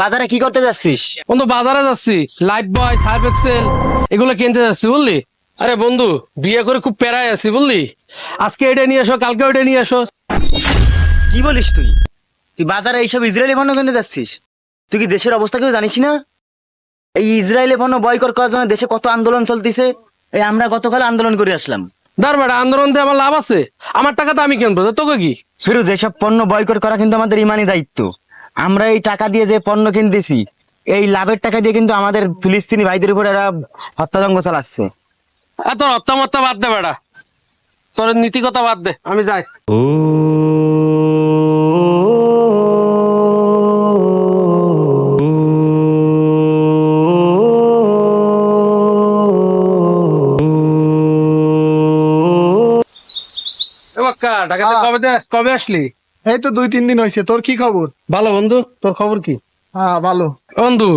বাজারে কি করতে যাচ্ছিস? বন্ধু বাজারে যাচ্ছি। লাইফ বয় সার্ফ এক্সেল এগুলো কিনতে যাচ্ছি বুঝলি? আরে বন্ধু বিয়ে করে খুব প্যারায় আছি বুঝলি? আজকে এটা নিয়ে আসো কালকে ওইটা নিয়ে আসো কি বলিস তুই? তুই বাজারে এইসব ইসরায়েলি পণ্য কিনতে যাচ্ছিস? তুই কি দেশের অবস্থা কেউ জানিস না? এই ইসরায়েলি পণ্য বয়কট করার জন্য দেশে কত আন্দোলন চলতেছে? এই আমরা গতকাল আন্দোলন করে আসলাম। দার বেটা আন্দোলন দিয়ে আমার লাভ আছে? আমার টাকা তো আমি কিনবো তোকে কি? ফিরোজ এসব পণ্য বয়কট করা কিন্তু আমাদের ইমানি দায়িত্ব। আমরা এই টাকা দিয়ে যে পণ্য কিনতেছি এই লাভের টাকা দিয়ে কিন্তু আমাদের ফিলিস্তিনি ভাইদের উপর এরা হত্যাযজ্ঞ চালাচ্ছে এত হত্যা মত্তা বাদ দে বেটা তোর নীতিকতা বাদ দে আমি যাই ঢাকাতে কবে কবে আসলি এই তো দুই তিন দিন হয়েছে তোর কি খবর? ভালো বন্ধু তোর খবর কি? হ্যাঁ ভালো। বন্ধু